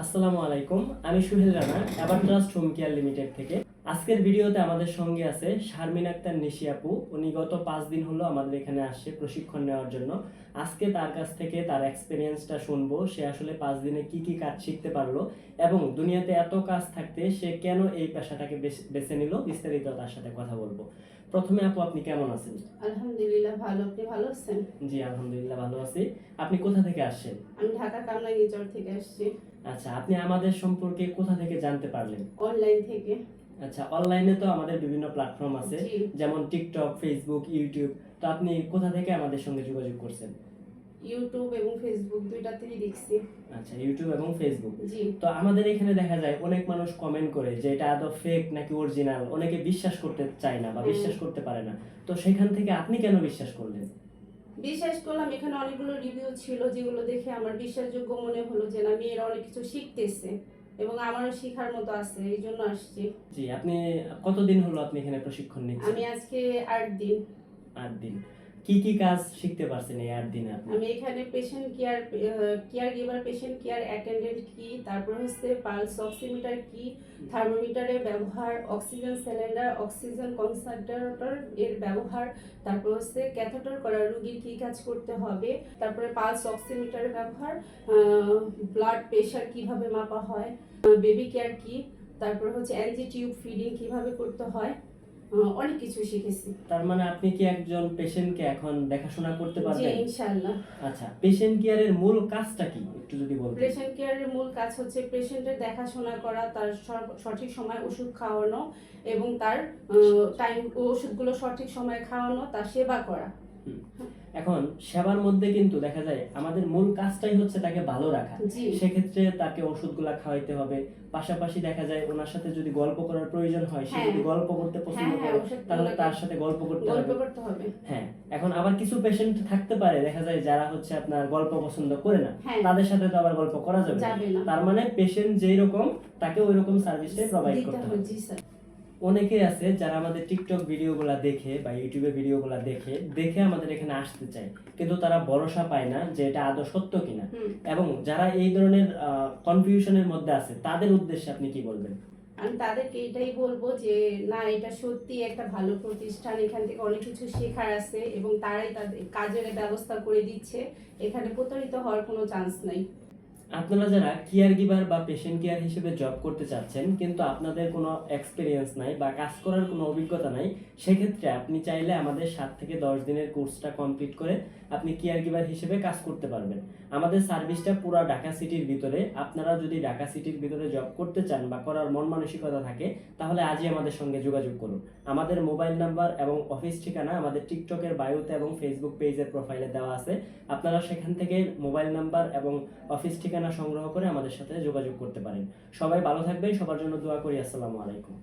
আসসালামু আলাইকুম আমি সুহেল রানা এবার ট্রাস্ট হোম কেয়ার লিমিটেড থেকে। আজকের ভিডিওতে আমাদের সঙ্গে আছে শারমিন আক্তার নিশি আপু। উনি গত পাঁচ দিন হলো আমাদের এখানে আসছে প্রশিক্ষণ নেওয়ার জন্য। আজকে তার কাছ থেকে তার এক্সপিরিয়েন্সটা শুনব সে আসলে পাঁচ দিনে কি কি কাজ শিখতে পারল এবং দুনিয়াতে এত কাজ থাকতে সে কেন এই পেশাটাকে বেছে- বেছে নিল বিস্তারিত তার সাথে কথা বলব। প্রথমে আপু আপনি কেমন আছেন? আলহামদুলিল্লাহ ভালো। আপনি ভালো আছেন? জি আলহামদুলিল্লাহ ভালো আছি। আপনি কোথা থেকে আসছেন? আমি ঢাকা কামরাঙ্গীচর থেকে আসছি। আচ্ছা আপনি আমাদের সম্পর্কে কোথা থেকে জানতে পারলেন? অনলাইন থেকে। আচ্ছা অনলাইনে তো আমাদের বিভিন্ন প্ল্যাটফর্ম আছে যেমন টিকটক ফেসবুক ইউটিউব তো আপনি কোথা থেকে আমাদের সঙ্গে যোগাযোগ করছেন? ইউটিউব এবং ফেসবুক দুইটাতেই দেখছি। আচ্ছা ইউটিউব এবং ফেসবুক জি। তো আমাদের এখানে দেখা যায় অনেক মানুষ কমেন্ট করে যে এটা আদৌ ফেক নাকি অরিজিনাল অনেকে বিশ্বাস করতে চায় না বা বিশ্বাস করতে পারে না। তো সেখান থেকে আপনি কেন বিশ্বাস করলেন? বিশ্বাস করলাম এখানে অনেকগুলো রিভিউ ছিল যেগুলো দেখে আমার বিশ্বাসযোগ্য মনে হলো যে না মেয়েরা অনেক কিছু শিখতেছে এবং আমারও শেখার মতো আছে এই জন্য আসছি। জি আপনি কতদিন হলো আপনি এখানে প্রশিক্ষণ নিচ্ছেন? আমি আজকে আট দিন। আট দিন। কি কি কাজ শিখতে পারছেন এই আট দিনে আপনি আমি এখানে patient care care giver patient care attendant কি তারপর হচ্ছে পালস অক্সিমিটার কি থার্মোমিটারের ব্যবহার অক্সিজেন সিলিন্ডার অক্সিজেন কনসেন্ট্রেটর এর ব্যবহার, তারপর হচ্ছে ক্যাথেটার করা রুগীর কি কাজ করতে হবে, তারপরে পালস অক্সিমিটার ব্যবহার ব্লাড প্রেশার কীভাবে মাপা হয় বেবি কেয়ার কি তারপর হচ্ছে এনজি টিউব ফিডিং কীভাবে করতে হয় অনেক কিছু শিখেছি। তার মানে আপনি কি একজন পেশেন্টকে এখন দেখাশোনা করতে পারবেন? জি ইনশাআল্লাহ। আচ্ছা পেশেন্ট কেয়ারের মূল কাজটা কি? একটু যদি বলেন পেশেন্ট কেয়ারের মূল কাজ হচ্ছে পেশেন্টের দেখাশোনা করা তার সঠিক সময় ওষুধ খাওয়ানো এবং তার টাইম ওষুধগুলো সঠিক সময়ে খাওয়ানো তার সেবা করা। এখন সেবার মধ্যে কিন্তু দেখা যায় আমাদের মূল কাজটাই হচ্ছে তাকে ভালো রাখা। সেক্ষেত্রে তাকে ওষুধগুলা খাওয়াইতে হবে। পাশাপাশি দেখা যায় ওনার সাথে যদি গল্প করার প্রয়োজন হয় সে হ্যাঁ। যদি গল্প করতে পছন্দ হ্যাঁ হ্যাঁ করে তাহলে তার সাথে গল্প করতে হবে। হ্যাঁ এখন আবার কিছু পেশেন্ট থাকতে পারে দেখা যায় যারা হচ্ছে আপনার গল্প পছন্দ করে না। তাদের সাথে তো আবার গল্প করা যাবে না। তার মানে পেশেন্ট যেই রকম তাকে ওই রকম সার্ভিসটাই প্রোভাইড করতে হবে। অনেকে আছে যারা আমাদের টিকটক ভিডিওগুলো দেখে বা ইউটিউবে ভিডিওগুলো দেখে দেখে আমাদের এখানে আসতে চায়। কিন্তু তারা ভরসা পায় না যে এটা আদৌ সত্য কিনা। এবং যারা এই ধরনের কনফিউশনের মধ্যে আছে তাদের উদ্দেশ্যে আপনি কি বলবেন? আমি তাদেরকে এটাই বলব যে না এটা সত্যি একটা ভালো প্রতিষ্ঠান। এখান থেকে অনেক কিছু শেখার আছে এবং তারাই তাদের কাজের ব্যবস্থা করে দিচ্ছে। এখানে প্রতারিত হওয়ার কোনো চান্স নাই। আপনারা যারা কেয়ার গিভার বা পেশেন্ট কেয়ার হিসেবে জব করতে চাচ্ছেন, কিন্তু আপনাদের কোনো এক্সপিরিয়েন্স নাই বা কাজ করার কোনো অভিজ্ঞতা নাই, সেক্ষেত্রে আপনি চাইলে আমাদের সাত থেকে দশ দিনের কোর্সটা কমপ্লিট করে আপনি কেয়ার গিভার হিসেবে কাজ করতে পারবেন। আমাদের সার্ভিসটা পুরো ঢাকা সিটির ভিতরে। আপনারা যদি ঢাকা সিটির ভিতরে জব করতে চান বা করার মন মানসিকতা থাকে, তাহলে আজই আমাদের সঙ্গে যোগাযোগ করুন। আমাদের মোবাইল নাম্বার এবং অফিস ঠিকানা আমাদের টিকটকের বায়োতে এবং ফেসবুক পেজের প্রোফাইলে দেওয়া আছে। আপনারা সেখান থেকে মোবাইল নাম্বার এবং অফিস ঠিকানা সংগ্রহ করে আমাদের সাথে যোগাযোগ করতে পারেন। সবাই ভালো থাকবেন, সবার জন্য দোয়া করি। আসসালামু আলাইকুম।